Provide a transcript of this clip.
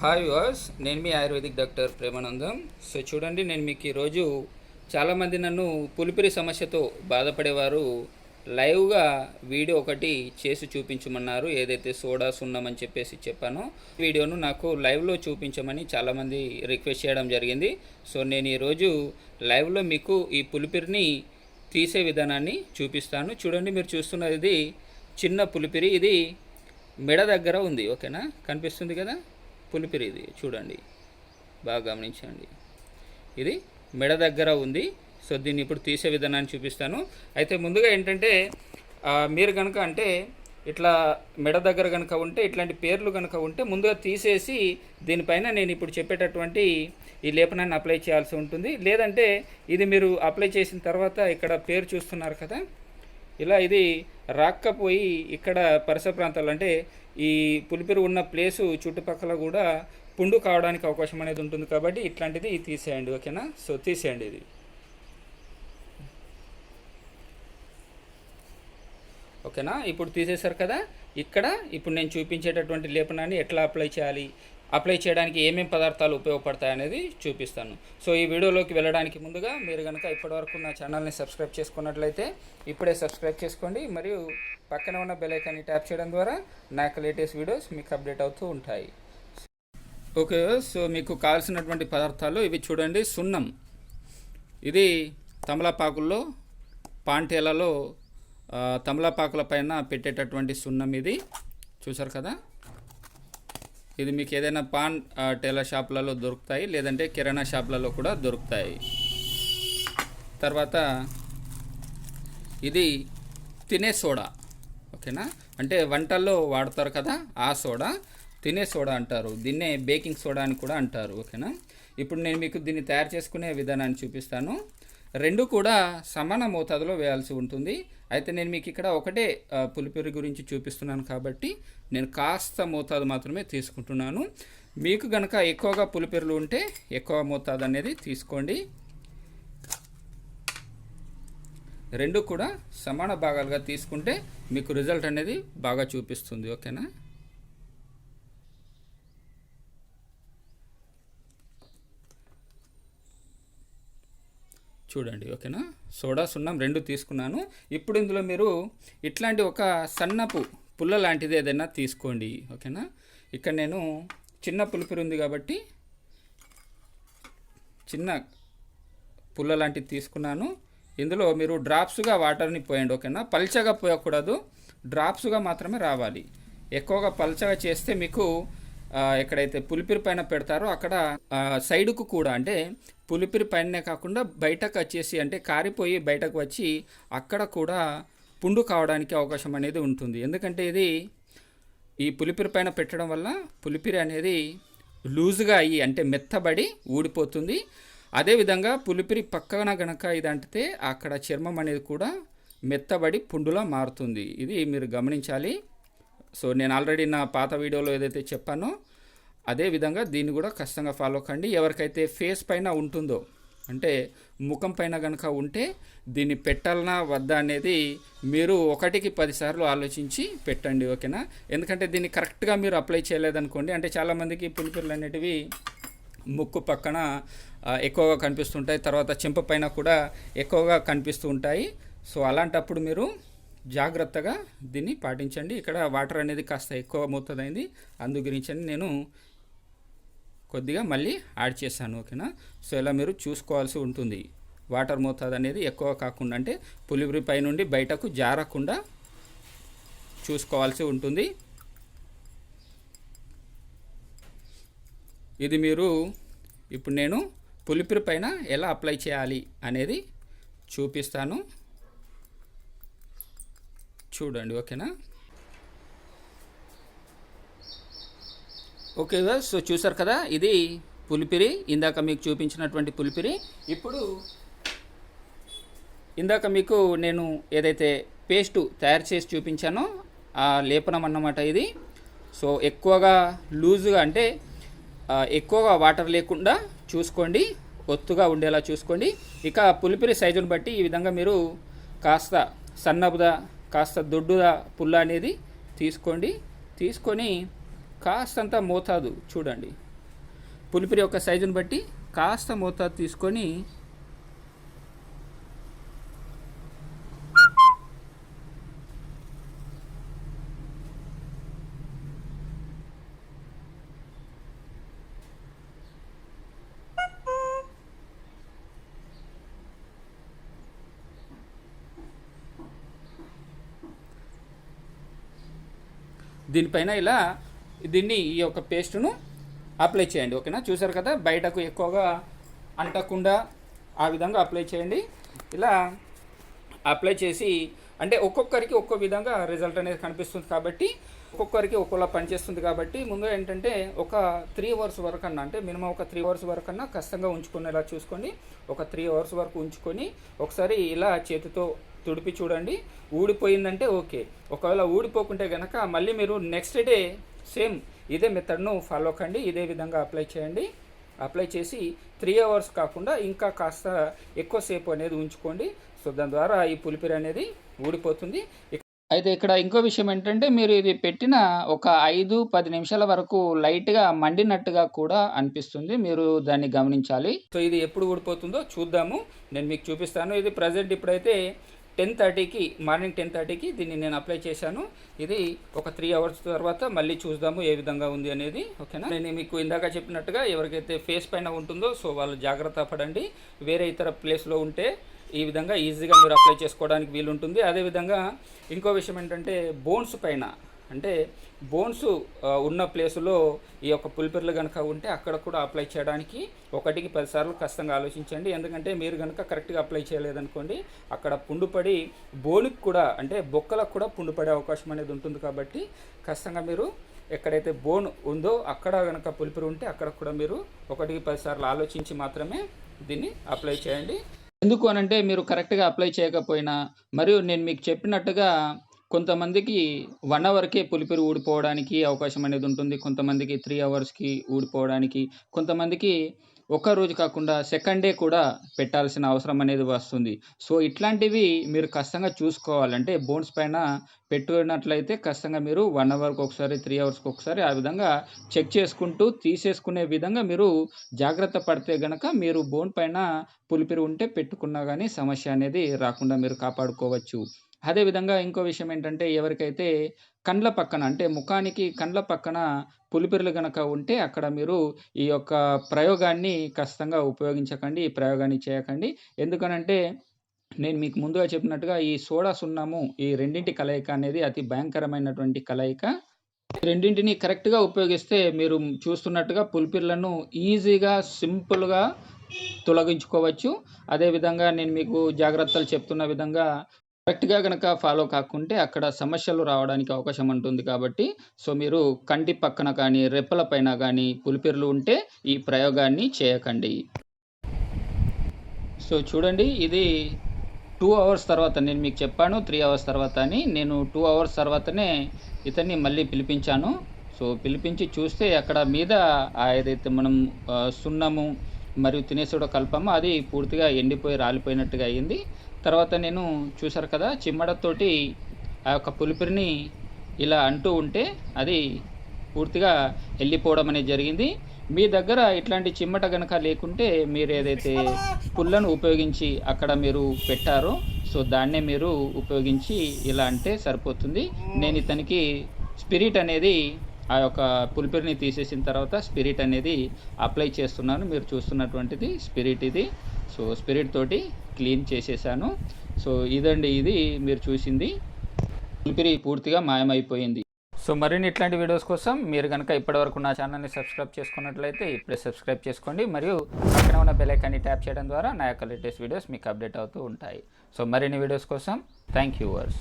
Hi వాస్ నేను మీ ఆయుర్వేదిక్ డాక్టర్ ప్రేమానందం. సో చూడండి నేను మీకు ఈరోజు చాలామంది నన్ను పులిపిరి సమస్యతో బాధపడేవారు లైవ్గా వీడియో ఒకటి చేసి చూపించమన్నారు. ఏదైతే సోడా సున్నమని చెప్పేసి చెప్పానో వీడియోను నాకు లైవ్లో చూపించమని చాలామంది రిక్వెస్ట్ చేయడం జరిగింది. సో నేను ఈరోజు లైవ్లో మీకు ఈ పులిపిరిని తీసే విధానాన్ని చూపిస్తాను. చూడండి మీరు చూస్తున్నది ఇది చిన్న పులిపిరి. ఇది మెడ దగ్గర ఉంది ఓకేనా? కనిపిస్తుంది కదా? పులిపిరి ఇది చూడండి. బాగా గమనించండి. ఇది మెడ దగ్గర ఉంది. సో దీన్ని ఇప్పుడు తీసే విధానాన్ని చూపిస్తాను. అయితే ముందుగా ఏంటంటే మీరు కనుక అంటే ఇట్లా మెడ దగ్గర కనుక ఉంటే ఇట్లాంటి పేర్లు కనుక ఉంటే ముందుగా తీసేసి దీనిపైన నేను ఇప్పుడు చెప్పేటటువంటి ఈ లేపనాన్ని అప్లై చేయాల్సి ఉంటుంది. లేదంటే ఇది మీరు అప్లై చేసిన తర్వాత ఇక్కడ పేరు చూస్తున్నారు కదా ఇలా ఇది రాక్కపోయి ఇక్కడ పరిసర ప్రాంతాలు అంటే ఈ పులిపిరు ఉన్న ప్లేసు చుట్టుపక్కల కూడా పుండు కావడానికి అవకాశం అనేది ఉంటుంది కాబట్టి ఇట్లాంటిది తీసేయండి ఓకేనా? సో తీసేయండి ఇది. ఓకేనా? ఇప్పుడు తీసేశారు కదా? ఇక్కడ ఇప్పుడు నేను చూపించేటటువంటి లేపనాన్ని ఎట్లా అప్లై చేయాలి? అప్లై చేయడానికి ఏమేమి పదార్థాలు ఉపయోగపడతాయి అనేది చూపిస్తాను. సో ఈ వీడియోలోకి వెళ్ళడానికి ముందుగా మీరు కనుక ఇప్పటివరకు నా ఛానల్ని సబ్స్క్రైబ్ చేసుకున్నట్లయితే ఇప్పుడే సబ్స్క్రైబ్ చేసుకోండి. మరియు పక్కన ఉన్న బెల్ ఐకాన్ని ట్యాప్ చేయడం ద్వారా నా యొక్క లేటెస్ట్ వీడియోస్ మీకు అప్డేట్ అవుతూ ఉంటాయి. ఓకే సో మీకు కావాల్సినటువంటి పదార్థాలు ఇవి చూడండి. సున్నం. ఇది తమలపాకుల్లో పాంటేలలో తమలపాకుల పైన పెట్టేటటువంటి సున్నం ఇది. చూసారు కదా? ఇది మీకు ఏదైనా పాన్ టైలర్ షాప్లలో దొరుకుతాయి లేదంటే కిరాణా షాప్లలో కూడా దొరుకుతాయి. తర్వాత ఇది తినే సోడా ఓకేనా? అంటే వంటల్లో వాడతారు కదా ఆ సోడా తినే సోడా అంటారు. దీన్నే బేకింగ్ సోడా అని కూడా అంటారు ఓకేనా? ఇప్పుడు నేను మీకు దీన్ని తయారు చేసుకునే విధానాన్ని చూపిస్తాను. రెండు కూడా సమాన మోతాదులో వేయాల్సి ఉంటుంది. అయితే నేను మీకు ఇక్కడ ఒకటే పులిపెరుగు గురించి చూపిస్తున్నాను కాబట్టి నేను కాస్త మోతాదు మాత్రమే తీసుకుంటున్నాను. మీకు గనక ఎక్కువగా పులిపెరులు ఉంటే ఎక్కువ మోతాదు అనేది తీసుకోండి. రెండు కూడా సమాన భాగాలుగా తీసుకుంటే మీకు రిజల్ట్ అనేది బాగా చూపిస్తుంది ఓకేనా? చూడండి ఓకేనా? సోడా సున్నం రెండు తీసుకున్నాను. ఇప్పుడు ఇందులో మీరు ఇట్లాంటి ఒక సన్నపు పుల్ల లాంటిది ఏదైనా తీసుకోండి ఓకేనా? ఇక్కడ నేను చిన్న పులిపిరి ఉంది కాబట్టి చిన్న పుల్ల లాంటిది తీసుకున్నాను. ఇందులో మీరు డ్రాప్స్గా వాటర్ని పోయండి ఓకేనా? పల్చగా పోయకూడదు. డ్రాప్స్గా మాత్రమే రావాలి. ఎక్కువగా పల్చగా చేస్తే మీకు ఎక్కడైతే పులిపిరి పైన పెడతారో అక్కడ సైడుకు కూడా అంటే పులిపిరి పైననే కాకుండా బయటకు వచ్చేసి అంటే కారిపోయి బయటకు వచ్చి అక్కడ కూడా పుండు కావడానికి అవకాశం అనేది ఉంటుంది. ఎందుకంటే ఇది ఈ పులిపిరి పైన పెట్టడం వల్ల పులిపిరి అనేది లూజుగా అయ్యి అంటే మెత్తబడి ఊడిపోతుంది. అదేవిధంగా పులిపిరి పక్కన గనక ఇది అంటితే అక్కడ చర్మం అనేది కూడా మెత్తబడి పుండులా మారుతుంది. ఇది మీరు గమనించాలి. సో నేను ఆల్రెడీ నా పాత వీడియోలో ఏదైతే చెప్పానో అదే విధంగా దీన్ని కూడా ఖచ్చితంగా ఫాలో కండి. ఎవరికైతే ఫేస్ పైన ఉంటుందో అంటే ముఖం పైన కనుక ఉంటే దీన్ని పెట్టాలనా వద్దా అనేది మీరు ఒకటికి పదిసార్లు ఆలోచించి పెట్టండి ఓకేనా? ఎందుకంటే దీన్ని కరెక్ట్గా మీరు అప్లై చేయలేదనుకోండి అంటే చాలామందికి పులిపిర్లు అనేటివి ముక్కు పక్కన ఎక్కువగా కనిపిస్తుంటాయి తర్వాత చెంప పైన కూడా ఎక్కువగా కనిపిస్తూ ఉంటాయి. సో అలాంటప్పుడు మీరు జాగ్రత్తగా దీన్ని పాటించండి. ఇక్కడ వాటర్ అనేది కాస్త ఎక్కువ మోతాదైంది. అందు గురించండి నేను కొద్దిగా మళ్ళీ యాడ్ చేశాను ఓకేనా? సో ఇలా మీరు చూసుకోవాల్సి ఉంటుంది. వాటర్ మోతాదు అనేది ఎక్కువ కాకుండా అంటే పులిబిరి పై నుండి బయటకు జారకుండా చూసుకోవాల్సి ఉంటుంది. ఇది మీరు ఇప్పుడు నేను పులిపిరి పైన ఎలా అప్లై చేయాలి అనేది చూపిస్తాను. చూడండి ఓకేనా? ఓకే సో చూసారు కదా ఇది పులిపిరి. ఇందాక మీకు చూపించినటువంటి పులిపిరి. ఇప్పుడు ఇందాక మీకు నేను ఏదైతే పేస్టు తయారు చేసి చూపించానో ఆ లేపనం అన్నమాట ఇది. సో ఎక్కువగా లూజుగా అంటే ఎక్కువగా వాటర్ లేకుండా చూసుకోండి ఒత్తుగా ఉండేలా చూసుకోండి. ఇక పులిపిరి సైజును బట్టి ఈ విధంగా మీరు కాస్త సన్నబుదా కాస్త దొడ్డు పుల్ల అనేది తీసుకోండి. తీసుకొని కాస్తంత మోతాదు చూడండి. పులిపిరి యొక్క సైజుని బట్టి కాస్త మోతాదు తీసుకొని దీనిపైన ఇలా దీన్ని ఈ యొక్క పేస్ట్ను అప్లై చేయండి ఓకేనా? చూసారు కదా బయటకు ఎక్కువగా అంటకుండా ఆ విధంగా అప్లై చేయండి. ఇలా అప్లై చేసి అంటే ఒక్కొక్కరికి ఒక్కో విధంగా రిజల్ట్ అనేది కనిపిస్తుంది కాబట్టి ఒక్కొక్కరికి ఒక్కోలా పనిచేస్తుంది కాబట్టి ముందు ఏంటంటే ఒక త్రీ అవర్స్ వరకు అన్న అంటే మినిమం ఒక త్రీ అవర్స్ వరకు అన్నా కష్టంగా ఉంచుకునేలా చూసుకోండి. ఒక త్రీ అవర్స్ వరకు ఉంచుకొని ఒకసారి ఇలా చేతితో తుడిపి చూడండి. ఊడిపోయిందంటే ఓకే. ఒకవేళ ఊడిపోకుంటే కనుక మళ్ళీ మీరు నెక్స్ట్ డే సేమ్ ఇదే మెథడ్ను ఫాలో కండి ఇదే విధంగా అప్లై చేయండి. అప్లై చేసి త్రీ అవర్స్ కాకుండా ఇంకా కాస్త ఎక్కువసేపు అనేది ఉంచుకోండి. సో దాని ద్వారా ఈ పులిపిరి అనేది ఊడిపోతుంది. అయితే ఇక్కడ ఇంకో విషయం ఏంటంటే మీరు ఇది పెట్టిన ఒక ఐదు పది నిమిషాల వరకు లైట్గా మండినట్టుగా కూడా అనిపిస్తుంది. మీరు దాన్ని గమనించాలి. సో ఇది ఎప్పుడు ఊడిపోతుందో చూద్దాము. నేను మీకు చూపిస్తాను. ఇది ప్రజెంట్ ఇప్పుడైతే టెన్ థర్టీకి మార్నింగ్ టెన్ థర్టీకి దీన్ని నేను అప్లై చేశాను. ఇది ఒక త్రీ అవర్స్ తర్వాత మళ్ళీ చూద్దాము ఏ విధంగా ఉంది అనేది ఓకేనా? నేను మీకు ఇందాక చెప్పినట్టుగా ఎవరికైతే ఫేస్ పైన ఉంటుందో సో వాళ్ళు జాగ్రత్త పడండి. వేరే ఇతర ప్లేస్లో ఉంటే ఈ విధంగా ఈజీగా మీరు అప్లై చేసుకోవడానికి వీలుంటుంది. అదేవిధంగా ఇంకో విషయం ఏంటంటే బోన్స్ పైన అంటే బోన్స్ ఉన్న ప్లేసులో ఈ యొక్క పులిపిర్లు కనుక ఉంటే అక్కడ కూడా అప్లై చేయడానికి ఒకటికి పదిసార్లు కష్టంగా ఆలోచించండి. ఎందుకంటే మీరు కనుక కరెక్ట్గా అప్లై చేయలేదనుకోండి అక్కడ పుండుపడి బోనుకి కూడా అంటే బొక్కలకు కూడా పుండుపడే అవకాశం అనేది ఉంటుంది కాబట్టి కష్టంగా మీరు ఎక్కడైతే బోన్ ఉందో అక్కడ కనుక పులిపిరి ఉంటే అక్కడ కూడా మీరు ఒకటికి పదిసార్లు ఆలోచించి మాత్రమే దీన్ని అప్లై చేయండి. ఎందుకు అనంటే మీరు కరెక్ట్గా అప్లై చేయకపోయినా మరియు నేను మీకు చెప్పినట్టుగా కొంతమందికి వన్ అవర్కే పులిపిరి ఊడిపోవడానికి అవకాశం అనేది ఉంటుంది. కొంతమందికి త్రీ అవర్స్కి ఊడిపోవడానికి కొంతమందికి ఒక రోజు కాకుండా సెకండ్ డే కూడా పెట్టాల్సిన అవసరం అనేది వస్తుంది. సో ఇట్లాంటివి మీరు కష్టంగా చూసుకోవాలంటే బోన్స్ పైన పెట్టుకున్నట్లయితే కష్టంగా మీరు వన్ అవర్కి ఒకసారి త్రీ అవర్స్కి ఒకసారి ఆ విధంగా చెక్ చేసుకుంటూ తీసేసుకునే విధంగా మీరు జాగ్రత్త పడితే గనక మీరు బోన్ పైన పులిపిరి ఉంటే పెట్టుకున్నా కానీ సమస్య అనేది రాకుండా మీరు కాపాడుకోవచ్చు. అదేవిధంగా ఇంకో విషయం ఏంటంటే ఎవరికైతే కండ్ల పక్కన అంటే ముఖానికి కండ్ల పక్కన పులిపిరులు కనుక ఉంటే అక్కడ మీరు ఈ యొక్క ప్రయోగాన్ని ఖచ్చితంగా ఉపయోగించకండి ఈ ప్రయోగాన్ని చేయకండి. ఎందుకనంటే నేను మీకు ముందుగా చెప్పినట్టుగా ఈ సోడా సున్నము ఈ రెండింటి కలయిక అనేది అతి భయంకరమైనటువంటి కలయిక. రెండింటిని కరెక్ట్గా ఉపయోగిస్తే మీరు చూస్తున్నట్టుగా పులిపిర్లను ఈజీగా సింపుల్గా తొలగించుకోవచ్చు. అదేవిధంగా నేను మీకు జాగ్రత్తలు చెప్తున్న విధంగా కరెక్ట్గా కనుక ఫాలో కాకుంటే అక్కడ సమస్యలు రావడానికి అవకాశం ఉంటుంది కాబట్టి సో మీరు కంటి పక్కన కానీ రెప్పల పైన కానీ పులిపిర్లు ఉంటే ఈ ప్రయోగాన్ని చేయకండి. సో చూడండి ఇది టూ అవర్స్ తర్వాత నేను మీకు చెప్పాను త్రీ అవర్స్ తర్వాత అని. నేను టూ అవర్స్ తర్వాతనే ఇతన్ని మళ్ళీ పిలిపించాను. సో పిలిపించి చూస్తే అక్కడ మీద ఏదైతే మనం సున్నము మరియు తినేసుడు కలపమో అది పూర్తిగా ఎండిపోయి రాలిపోయినట్టుగా అయ్యింది తర్వాత నేను చూశారు కదా చిమ్మడతోటి ఆ యొక్క పులిపిరిని ఇలా అంటూ ఉంటే అది పూర్తిగా వెళ్ళిపోవడం అనేది జరిగింది. మీ దగ్గర ఇట్లాంటి చిమ్మట గనక లేకుంటే మీరు ఏదైతే పుల్లను ఉపయోగించి అక్కడ మీరు పెట్టారో సో దాన్నే మీరు ఉపయోగించి ఇలా అంటే సరిపోతుంది. నేను ఇతనికి స్పిరిట్ అనేది ఆ యొక్క పులిపిరిని తీసేసిన తర్వాత స్పిరిట్ అనేది అప్లై చేస్తున్నాను. మీరు చూస్తున్నటువంటిది స్పిరిట్ ఇది. సో స్పిరిట్ తోటి క్లీన్ చేసేసాను. సో ఇదండి ఇది మీరు చూసింది. పులిపిరి పూర్తిగా మాయమైపోయింది. సో మరిన్ని ఇట్లాంటి వీడియోస్ కోసం మీరు కనుక ఇప్పటివరకు నా ఛానల్ని సబ్స్క్రైబ్ చేసుకున్నట్లయితే ఇప్పుడే సబ్స్క్రైబ్ చేసుకోండి. మరియు పక్కన ఉన్న బెలైకాన్ని ట్యాప్ చేయడం ద్వారా నా యొక్క లేటెస్ట్ వీడియోస్ మీకు అప్డేట్ అవుతూ ఉంటాయి. సో మరిన్ని వీడియోస్ కోసం థ్యాంక్ యూ వర్స్.